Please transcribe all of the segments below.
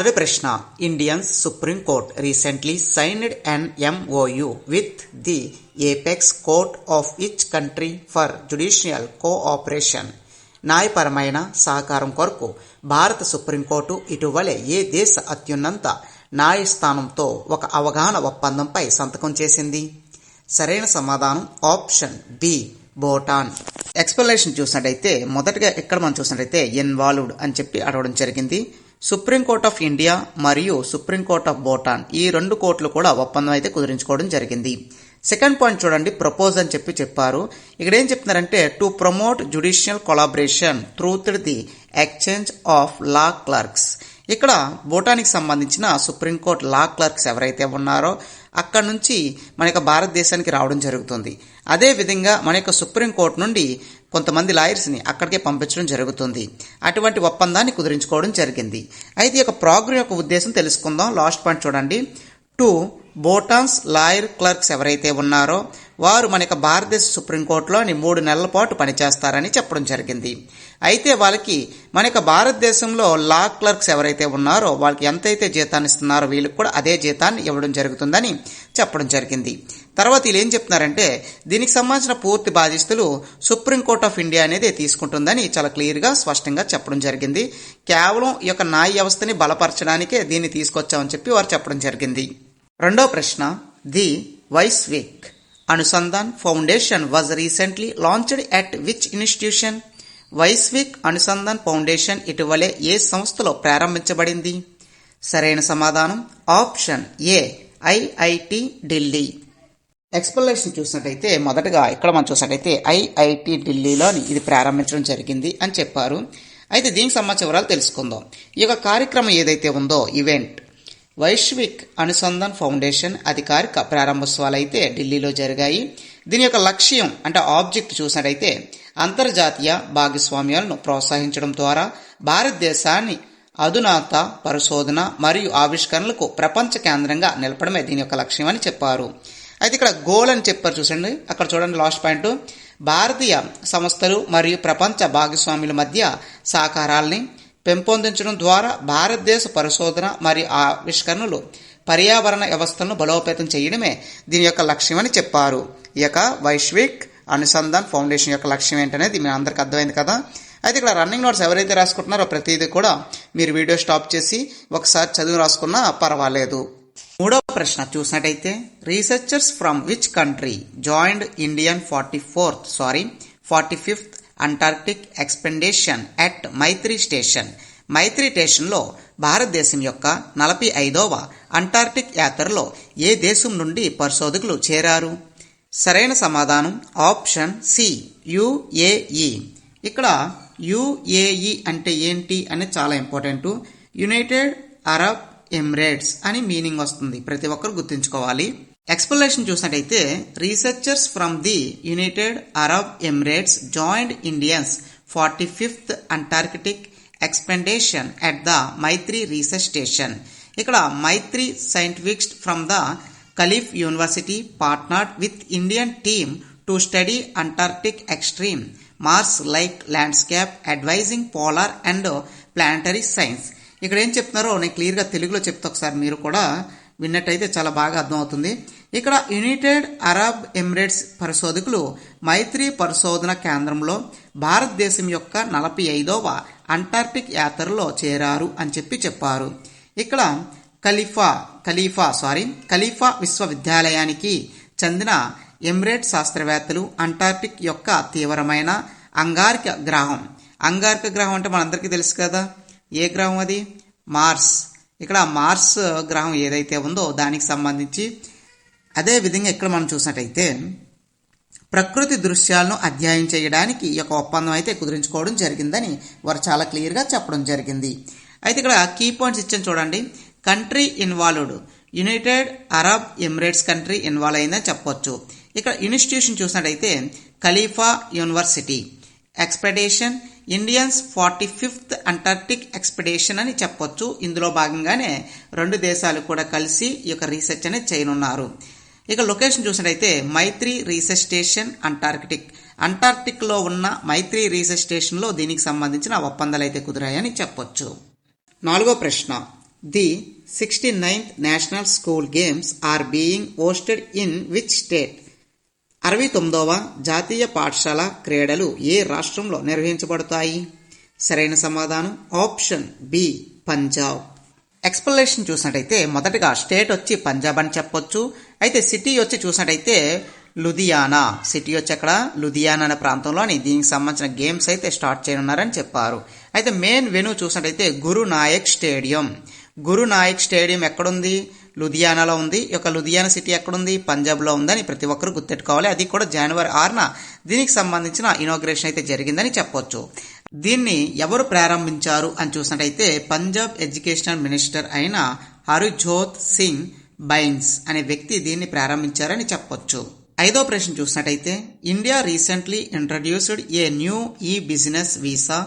మొదటి ప్రశ్న Indians Supreme Court recently signed an MoU with the apex court of which country for judicial cooperation న్యాయపరమైన సహకారం కొరకు భారత సుప్రీంకోర్టు ఇటీవలే ఏ దేశ అత్యున్నత న్యాయస్థానంతో ఒక అవగాహన ఒప్పందంపై సంతకం చేసింది. సరైన సమాధానం ఆప్షన్ బి భూటాన్ ఎక్స్ప్లెనేషన్ చూసినట్టయితే మొదటగా ఇక్కడ మనం చూసినట్టయితే ఇన్వాల్వ్డ్ అని చెప్పి అడగడం జరిగింది. సుప్రీం కోర్ట్ ఆఫ్ ఇండియా మరియు సుప్రీం కోర్ట్ ఆఫ్ భూటాన్ ఈ రెండు కోర్టులు కూడా ఒప్పందం అయితే కుదిరించుకోవడం జరిగింది. సెకండ్ పాయింట్ చూడండి ప్రపోజ్ అని చెప్పి చెప్పారు. ఇక్కడ ఏం చెప్తున్నారంటే to promote judicial collaboration through the exchange of law clerks ఇక్కడ భూటానికి సంబంధించిన సుప్రీంకోర్టు లా క్లర్క్స్ ఎవరైతే ఉన్నారో అక్కడ నుంచి మన యొక్క భారతదేశానికి రావడం జరుగుతుంది. అదే విధంగా మన యొక్క సుప్రీంకోర్టు నుండి కొంతమంది లాయర్స్ని అక్కడికే పంపించడం జరుగుతుంది. అటువంటి ఒప్పందాన్ని కుదిరించుకోవడం జరిగింది. అయితే ఈ యొక్క ప్రోగ్రామ్ యొక్క ఉద్దేశం తెలుసుకుందాం. లాస్ట్ పాయింట్ చూడండి. టూ బోటాన్స్ లాయర్ క్లర్క్స్ ఎవరైతే ఉన్నారో వారు మన యొక్క భారతదేశ సుప్రీంకోర్టులోని మూడు నెలల పాటు పనిచేస్తారని చెప్పడం జరిగింది. అయితే వాళ్ళకి మన యొక్క భారతదేశంలో లా క్లర్క్స్ ఎవరైతే ఉన్నారో వాళ్ళకి ఎంతైతే జీతాన్ని ఇస్తున్నారో వీళ్ళకి కూడా అదే జీతాన్ని ఇవ్వడం జరుగుతుందని చెప్పడం జరిగింది. తర్వాత వీళ్ళు ఏం చెప్తున్నారంటే దీనికి సంబంధించిన పూర్తి బాధ్యతలు సుప్రీంకోర్ట్ ఆఫ్ ఇండియా అనేది తీసుకుంటుందని చాలా క్లియర్గా స్పష్టంగా చెప్పడం జరిగింది. కేవలం ఈ యొక్క న్యాయ వ్యవస్థని బలపరచడానికే దీన్ని తీసుకొచ్చామని చెప్పి వారు చెప్పడం జరిగింది. రెండో ప్రశ్న the Vaishvik Anusandhan foundation was recently launched at which institution Vaishvik Anusandhan foundation ఇటీవలే ఏ సంస్థలో ప్రారంభించబడింది? సరైన సమాధానం option A IIT Delhi. Explanation చూసినట్టయితే మొదటగా ఇక్కడ మనం చూసినట్టయితే ఐఐటి ఢిల్లీలోని ఇది ప్రారంభించడం జరిగింది అని చెప్పారు. అయితే దీనికి సంబంధించిన వివరాలు తెలుసుకుందాం. ఈ యొక్క కార్యక్రమం ఏదైతే ఉందో ఈవెంట్ వైశ్విక్ అనుసంధాన్ ఫౌండేషన్ అధికారిక ప్రారంభోత్సవాలు అయితే ఢిల్లీలో జరిగాయి. దీని యొక్క లక్ష్యం అంటే ఆబ్జెక్ట్ చూసినట్టయితే అంతర్జాతీయ భాగస్వామ్యాలను ప్రోత్సహించడం ద్వారా భారతదేశాన్ని అధునాత పరిశోధన మరియు ఆవిష్కరణలకు ప్రపంచ కేంద్రంగా నిలపడమే దీని యొక్క లక్ష్యం అని చెప్పారు. అయితే ఇక్కడ గోల్ అని చెప్పారు చూసండి. అక్కడ చూడండి లాస్ట్ పాయింట్. భారతీయ సంస్థలు మరియు ప్రపంచ భాగస్వాముల మధ్య సహకారాల్ని పెంపొందించడం ద్వారా భారతదేశ పరిశోధన మరియు ఆవిష్కరణలు పర్యావరణ వ్యవస్థలను బలోపేతం చేయడమే దీని యొక్క లక్ష్యం అని చెప్పారు. ఈ యొక్క వైశ్విక్ అనుసంధాన్ ఫౌండేషన్ యొక్క లక్ష్యం ఏంటనేది మీ అందరికి అర్థమైంది కదా? అయితే ఇక్కడ రన్నింగ్ నోట్స్ ఎవరైతే రాసుకుంటున్నారో ప్రతిదీ కూడా మీరు వీడియో స్టాప్ చేసి ఒకసారి చదువు రాసుకున్నా పర్వాలేదు. మూడవ ప్రశ్న చూసినట్టయితే researchers from which country joined Indian forty fourth sorry forty fifth Antarctic expedition at Maitri station Maitri స్టేషన్లో భారతదేశం యొక్క నలభై ఐదవ అంటార్క్టిక్ యాత్రలో ఏ దేశం నుండి పరిశోధకులు చేరారు? సరైన సమాధానం ఆప్షన్ సి యుఏఈ ఇక్కడ యుఏఈ అంటే ఏంటి అనేది చాలా ఇంపార్టెంట్ యునైటెడ్ అరబ్ ఎమిరేట్స్ అని మీనింగ్ వస్తుంది. ప్రతి ఒక్కరు గుర్తుంచుకోవాలి. ఎక్స్ప్లెనేషన్ చూసినట్టయితే researchers from the United Arab Emirates joined Indians forty fifth Antarctic expedition at the Maitri research station ఇక్కడ Maitri scientifics from the Khalif university partnered with Indian team to study Antarctic extreme Mars like landscape advising polar and planetary science ఇక్కడ ఏం చెప్తున్నారో నేను క్లియర్గా తెలుగులో చెప్తా ఒకసారి మీరు కూడా విన్నట్టయితే చాలా బాగా అర్థమవుతుంది. ఇక్కడ యునైటెడ్ అరబ్ ఎమిరేట్స్ పరిశోధకులు మైత్రి పరిశోధన కేంద్రంలో భారతదేశం యొక్క నలభై ఐదవ అంటార్క్టిక్ యాత్రలో చేరారు అని చెప్పి చెప్పారు. ఇక్కడ ఖలీఫా ఖలీఫా సారీ ఖలీఫా విశ్వవిద్యాలయానికి చెందిన ఎమిరేట్ శాస్త్రవేత్తలు అంటార్క్టిక్ యొక్క తీవ్రమైన అంగారిక గ్రహం. అంగారిక గ్రహం అంటే మనందరికీ తెలుసు కదా? ఏ గ్రహం అది? మార్స్. ఇక్కడ మార్స్ గ్రహం ఏదైతే ఉందో దానికి సంబంధించి అదే విధంగా ఇక్కడ మనం చూసినట్టయితే ప్రకృతి దృశ్యాలను అధ్యయనం చేయడానికి ఈ యొక్క ఒప్పందం అయితే కుదిరించుకోవడం జరిగిందని వారు చాలా క్లియర్గా చెప్పడం జరిగింది. అయితే ఇక్కడ కీ పాయింట్స్ ఇచ్చాను చూడండి. Country involved. United Arab Emirates country involve అయిందని చెప్పొచ్చు. ఇక్కడ ఇన్స్టిట్యూషన్ చూసినట్టయితే Khalifa university. Expectation Indians forty fifth Antarctic expedition అని చెప్పొచ్చు. ఇందులో భాగంగానే రెండు దేశాలు కూడా కలిసి ఈ యొక్క రీసెర్చ్ అనేది చేయనున్నారు. ఇక లొకేషన్ చూసినట్టయితే మైత్రి రీసెర్చ్ స్టేషన్ అంటార్కిటిక్ అంటార్క్టిక్లో ఉన్న మైత్రి రీసెర్చ్ స్టేషన్లో దీనికి సంబంధించిన ఒప్పందాలు అయితే కుదిరాయని చెప్పొచ్చు. నాలుగో ప్రశ్న. The sixty ninth national school games are being hosted in which state అరవై తొమ్మిదవ జాతీయ పాఠశాల క్రీడలు ఏ రాష్ట్రంలో నిర్వహించబడతాయి? సరైన సమాధానం ఆప్షన్ బి పంజాబ్. ఎక్స్ప్లెనేషన్ చూసినట్టయితే మొదటగా స్టేట్ వచ్చి పంజాబ్ అని చెప్పొచ్చు. అయితే సిటీ వచ్చి చూసినట్టయితే లుధియానా. సిటీ వచ్చి అక్కడ లుధియానా అనే ప్రాంతంలోని దీనికి సంబంధించిన గేమ్స్ అయితే స్టార్ట్ చేయనున్నారని చెప్పారు. అయితే మెయిన్ వెను చూసినట్టయితే గురు నాయక్ స్టేడియం. గురునాయక్ స్టేడియం ఎక్కడుంది? లుధియానాలో ఉంది. ఈ యొక్క లుధియానా సిటీ ఎక్కడుంది? పంజాబ్లో ఉందని ప్రతి ఒక్కరు గుర్తెట్టుకోవాలి అది కూడా జనవరి ఆరున దీనికి సంబంధించిన ఇనాగ్రేషన్ అయితే జరిగిందని చెప్పొచ్చు. దీన్ని ఎవరు ప్రారంభించారు అని చూసినట్టయితే పంజాబ్ ఎడ్యుకేషనల్ మినిస్టర్ అయిన హరుజోత్ సింగ్ బైన్స్ అనే వ్యక్తి దీన్ని ప్రారంభించారని చెప్పొచ్చు. ఐదో ప్రశ్న చూసినట్టయితే India recently introduced a new e business visa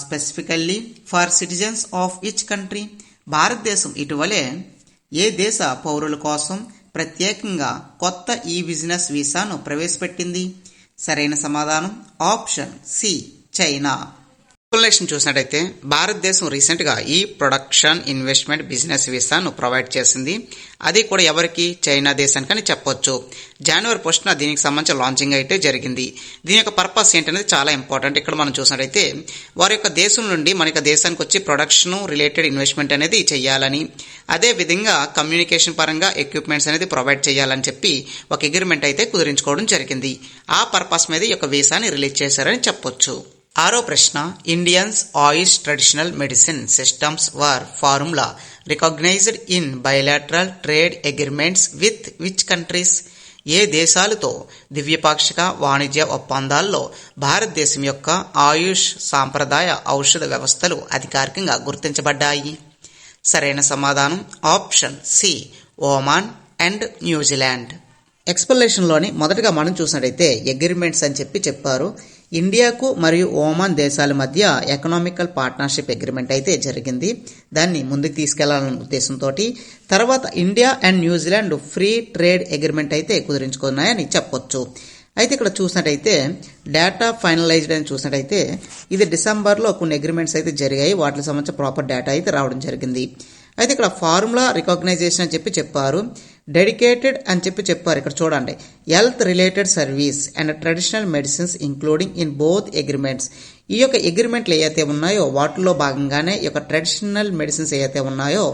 specifically for citizens of which country? భారతదేశం ఇటీవలే ఏ దేశ పౌరుల కోసం ప్రత్యేకంగా కొత్త ఈ బిజినెస్ వీసాను ప్రవేశపెట్టింది? సరైన సమాధానం ఆప్షన్ సి చైనా. క్యాల్కులేషన్ చూసినట్టయితే భారతదేశం రీసెంట్గా ఈ ప్రొడక్షన్ ఇన్వెస్ట్మెంట్ బిజినెస్ వీసాను ప్రొవైడ్ చేసింది. అది కూడా ఎవరికి? చైనా దేశానికని చెప్పొచ్చు. జనవరి ఫస్ట్న దీనికి సంబంధించిన లాంచింగ్ అయితే జరిగింది. దీని యొక్క పర్పస్ ఏంటనేది చాలా ఇంపార్టెంట్. ఇక్కడ మనం చూసినట్టయితే వారి యొక్క దేశం నుండి మన యొక్క దేశానికి వచ్చి ప్రొడక్షన్ రిలేటెడ్ ఇన్వెస్ట్మెంట్ అనేది చేయాలని అదే విధంగా కమ్యూనికేషన్ పరంగా ఎక్విప్మెంట్స్ అనేది ప్రొవైడ్ చేయాలని చెప్పి ఒక అగ్రిమెంట్ అయితే కుదిరించుకోవడం జరిగింది. ఆ పర్పస్ మీద ఈ యొక్క వీసాని రిలీజ్ చేశారని చెప్పొచ్చు. ఆరో ప్రశ్న Indians AYUSH traditional medicine systems were formally recognized in bilateral trade agreements with which countries ఏ దేశాలతో దివ్యపాక్షిక వాణిజ్య ఒప్పందాల్లో భారతదేశం యొక్క ఆయుష్ సాంప్రదాయ ఔషధ వ్యవస్థలు అధికారికంగా గుర్తించబడ్డాయి? సరైన సమాధానం option C Oman and New Zealand. ఎక్స్ప్లెనేషన్లోని మొదటగా మనం చూసినట్టయితే అగ్రిమెంట్స్ అని చెప్పి చెప్పారు. ఇండియాకు మరియు ఓమాన్ దేశాల మధ్య ఎకనామికల్ పార్ట్నర్షిప్ అగ్రిమెంట్ అయితే జరిగింది. దాన్ని ముందుకు తీసుకెళ్ళాలనే ఉద్దేశంతో తర్వాత India and New Zealand free trade agreement అయితే కుదిరించుకున్నాయని చెప్పొచ్చు. అయితే ఇక్కడ చూసినట్టయితే డేటా ఫైనలైజ్డ్ అని చూసినట్టయితే ఇది డిసెంబర్లో కొన్ని అగ్రిమెంట్స్ అయితే జరిగాయి. వాటికి సంబంధించిన ప్రాపర్ డేటా అయితే రావడం జరిగింది. అయితే ఇక్కడ ఫార్ములా రికగ్నైజేషన్ అని చెప్పి చెప్పారు. డెడికేటెడ్ అని చెప్పి చెప్పారు ఇక్కడ చూడండి. Health related service and traditional medicines including in both agreements. ఈ యొక్క అగ్రిమెంట్లు ఏవైతే ఉన్నాయో వాటిలో భాగంగానే ఈ యొక్క ట్రెడిషనల్ మెడిసిన్స్ ఏవైతే ఉన్నాయో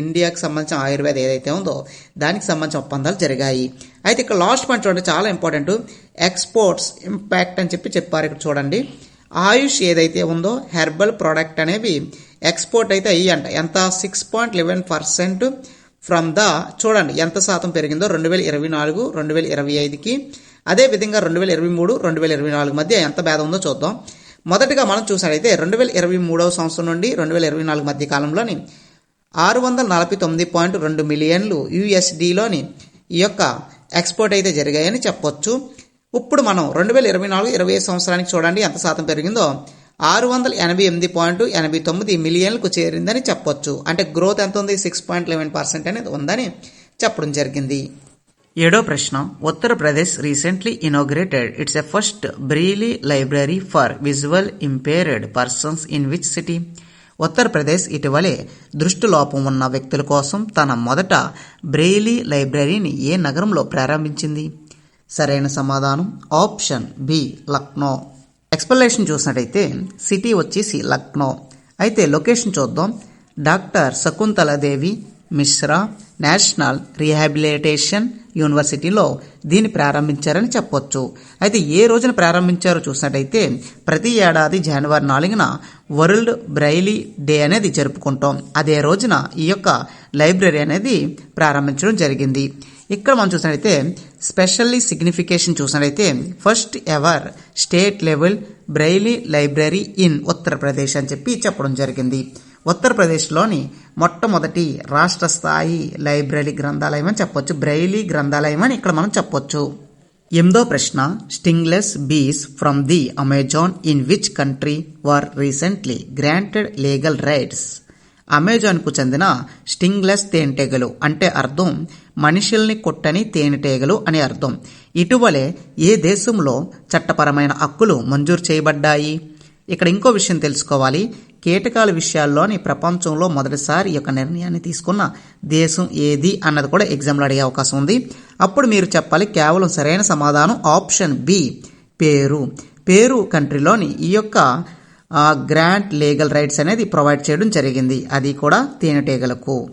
ఇండియాకి సంబంధించిన ఆయుర్వేద ఏదైతే ఉందో దానికి సంబంధించిన ఒప్పందాలు జరిగాయి. అయితే ఇక్కడ లాస్ట్ పాయింట్ చూడండి చాలా ఇంపార్టెంట్. ఎక్స్పోర్ట్స్ ఇంపాక్ట్ అని చెప్పి చెప్పారు ఇక్కడ చూడండి. ఆయుష్ ఏదైతే ఉందో హెర్బల్ ప్రోడక్ట్ అనేవి ఎక్స్పోర్ట్ అయితే అయ్యంట ఎంత? Six point eleven percent from the చూడండి ఎంత శాతం పెరిగిందో రెండు వేల ఇరవై నాలుగు రెండు వేల ఇరవై ఐదుకి. అదే విధంగా రెండు వేల ఇరవై మూడు రెండు వేల ఇరవై నాలుగు మధ్య ఎంత భేదం ఉందో చూద్దాం. మొదటిగా మనం చూసినట్లయితే రెండు వేల ఇరవై మూడవ సంవత్సరం నుండి రెండు వేల ఇరవై నాలుగు మధ్య కాలంలోని ఆరు వందల నలభై తొమ్మిది పాయింట్ రెండు మిలియన్లు యుఎస్డిలోని ఈ యొక్క ఎక్స్పోర్ట్ అయితే జరిగాయని చెప్పొచ్చు. ఇప్పుడు మనం రెండు వేల ఇరవై నాలుగు ఇరవై ఐదు సంవత్సరానికి చూడండి ఎంత శాతం పెరిగిందో. ఆరు వందల ఎనభై ఎనిమిది పాయింట్ ఎనభై తొమ్మిది మిలియన్లకు చేరిందని చెప్పొచ్చు. అంటే గ్రోత్ ఎంత ఉంది? సిక్స్ పాయింట్ లెవెన్ పర్సెంట్ అనేది ఉందని చెప్పడం జరిగింది. ఏడో ప్రశ్న. Uttar Pradesh recently inaugurated. It's a first braille library for visual impaired persons in which city? Uttar Pradesh ఇటీవలే దృష్టిలోపం ఉన్న వ్యక్తుల కోసం తన మొదట బ్రెయిలీ లైబ్రరీని ఏ నగరంలో ప్రారంభించింది? సరైన సమాధానం? Option B Lucknow. ఎక్స్ప్లెనేషన్ చూసినట్టయితే సిటీ వచ్చేసి లక్నో. అయితే లొకేషన్ చూద్దాం. Doctor Shakuntala Devi Mishra national rehabilitation యూనివర్సిటీలో దీన్ని ప్రారంభించారని చెప్పొచ్చు. అయితే ఏ రోజున ప్రారంభించారో చూసినట్టయితే ప్రతి ఏడాది జనవరి నాలుగున వరల్డ్ బ్రైలీ డే అనేది జరుపుకుంటాం. అదే రోజున ఈ యొక్క లైబ్రరీ అనేది ప్రారంభించడం జరిగింది. ఇక్కడ మనం చూసినట్టయితే స్పెషల్లీ సిగ్నిఫికేషన్ చూసినట్లయితే first ever state level braille library in Uttar Pradesh అని చెప్పి చెప్పడం జరిగింది. ఉత్తరప్రదేశ్లోని మొట్టమొదటి రాష్ట్ర స్థాయి లైబ్రరీ గ్రంథాలయం అని చెప్పొచ్చు. బ్రైలీ గ్రంథాలయం అని ఇక్కడ మనం చెప్పొచ్చు. ఎనిమిదో ప్రశ్న stingless bees from the Amazon in which country were recently granted legal rights? అమెజాన్కు చెందిన స్టింగ్లెస్ తేనెటీగలు అంటే అర్థం మనుషుల్ని కొట్టని తేనెటీగలు అని అర్థం. ఇటీవలే ఏ దేశంలో చట్టపరమైన హక్కులు మంజూరు చేయబడ్డాయి? ఇక్కడ ఇంకో విషయం తెలుసుకోవాలి. కీటకాల విషయాల్లోని ప్రపంచంలో మొదటిసారి ఈ యొక్క నిర్ణయాన్ని తీసుకున్న దేశం ఏది అన్నది కూడా ఎగ్జామ్లో అడిగే అవకాశం ఉంది. అప్పుడు మీరు చెప్పాలి కేవలం సరైన సమాధానం ఆప్షన్ బి పేరు. పేరు కంట్రీలోని ఈ యొక్క గ్రాంట్ లీగల్ రైట్స్ అనేది ప్రొవైడ్ చేయడం జరిగింది. అది కూడా తేనెటీగలకు.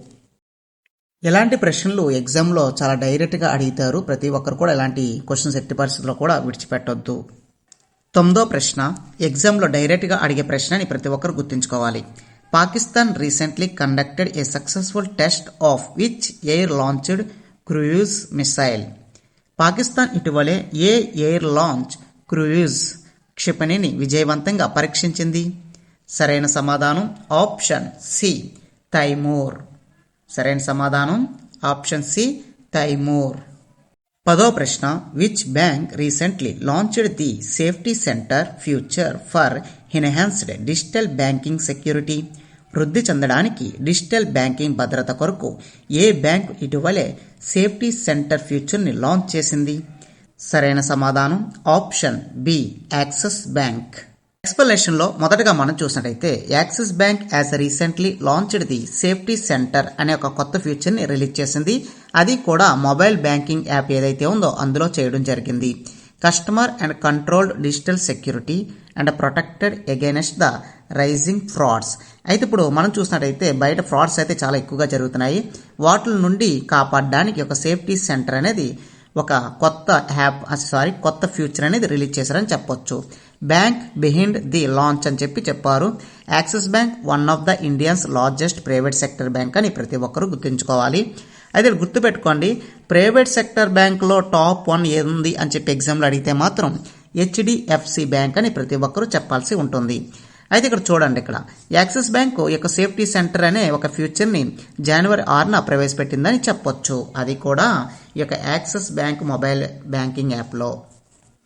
ఇలాంటి ప్రశ్నలు ఎగ్జామ్లో చాలా డైరెక్ట్గా అడుగుతారు? ప్రతి ఒక్కరు కూడా ఇలాంటి క్వశ్చన్స్ ఎట్టి పరిస్థితుల్లో కూడా విడిచిపెట్టొద్దు. తొమ్మిదో ప్రశ్న ఎగ్జామ్లో డైరెక్ట్గా అడిగే ప్రశ్నని ప్రతి ఒక్కరు గుర్తుంచుకోవాలి. Pakistan recently conducted a successful test of which air launched cruise missile Pakistan ఇటీవలే ఏ ఎయిర్ లాంచ్ క్రూయిజ్ క్షిపణిని విజయవంతంగా పరీక్షించింది? సరైన సమాధానం ఆప్షన్ సి తైమూర్. సరైన సమాధానం? Option C Taimur. పదో ప్రశ్న which bank recently launched the safety centre future for enhanced digital banking security వృద్ధి చెందడానికి డిజిటల్ బ్యాంకింగ్ భద్రత కొరకు ఏ బ్యాంక్ ఇటీవలే సేఫ్టీ సెంటర్ ఫ్యూచర్ని లాంచ్ చేసింది? సరైన సమాధానం ఆప్షన్ బి యాక్సిస్ బ్యాంక్. ఎక్స్ప్లెనేషన్లో మొదటగా మనం చూసినట్టయితే Axis bank has recently launched the safety centre అనే ఒక కొత్త ఫీచర్ని రిలీజ్ చేసింది. అది కూడా మొబైల్ బ్యాంకింగ్ యాప్ ఏదైతే ఉందో అందులో చేయడం జరిగింది. Customer and controlled digital security and protected against the rising frauds. అయితే ఇప్పుడు మనం చూసినట్టయితే బయట ఫ్రాడ్స్ అయితే చాలా ఎక్కువగా జరుగుతున్నాయి. వాటి నుండి కాపాడడానికి ఒక సేఫ్టీ సెంటర్ అనేది ఒక కొత్త యాప్ సారీ కొత్త ఫ్యూచర్ అనేది రిలీజ్ చేశారని చెప్పొచ్చు. బ్యాంక్ బిహైండ్ ది లాంచ్ అని చెప్పి చెప్పారు. Axis bank one of the Indians largest private sector bank అని ప్రతి ఒక్కరూ గుర్తుంచుకోవాలి. అయితే గుర్తుపెట్టుకోండి ప్రైవేట్ సెక్టర్ బ్యాంక్లో టాప్ వన్ ఏది అని చెప్పి ఎగ్జామ్లో అడిగితే మాత్రం హెచ్డిఎఫ్సి బ్యాంక్ అని ప్రతి ఒక్కరూ చెప్పాల్సి ఉంటుంది. అయితే ఇక్కడ చూడండి ఇక్కడ. యాక్సిస్ బ్యాంక్ యొక్క సేఫ్టీ సెంటర్ అనే ఒక ఫ్యూచర్ని జనవరి ఆరున ప్రవేశపెట్టిందని చెప్పొచ్చు. అది కూడా ఈ యొక్క యాక్సిస్ బ్యాంక్ మొబైల్ బ్యాంకింగ్ యాప్లో.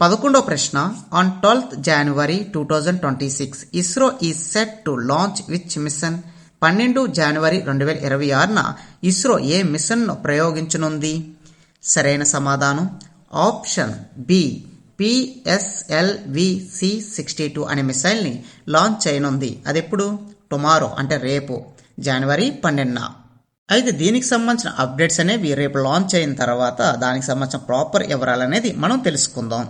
పదకొండో ప్రశ్న. On twelfth January two thousand twenty six ISRO is set to launch which mission పన్నెండు జనవరి రెండు వేల ఇరవై ఆరున ఇస్రో ఏ మిషన్ను ప్రయోగించనుంది? సరైన సమాధానం? Option B PSLV C sixty two అనే మిసైల్ని లాంచ్ చేయనుంది. అది ఎప్పుడు టుమారో అంటే రేపు జనవరి పన్నెండున. అయితే దీనికి సంబంధించిన అప్డేట్స్ అనేవి రేపు లాంచ్ అయిన తర్వాత దానికి సంబంధించిన ప్రాపర్ వివరాలు అనేది మనం తెలుసుకుందాం.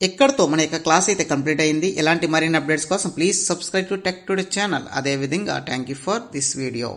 ఇక్కడతో మన యొక్క క్లాస్ అయితే కంప్లీట్ అయింది. ఇలాంటి మరిన్ని అప్డేట్స్ కోసం please subscribe to Tech Today channel అదేవిధంగా thank you for this video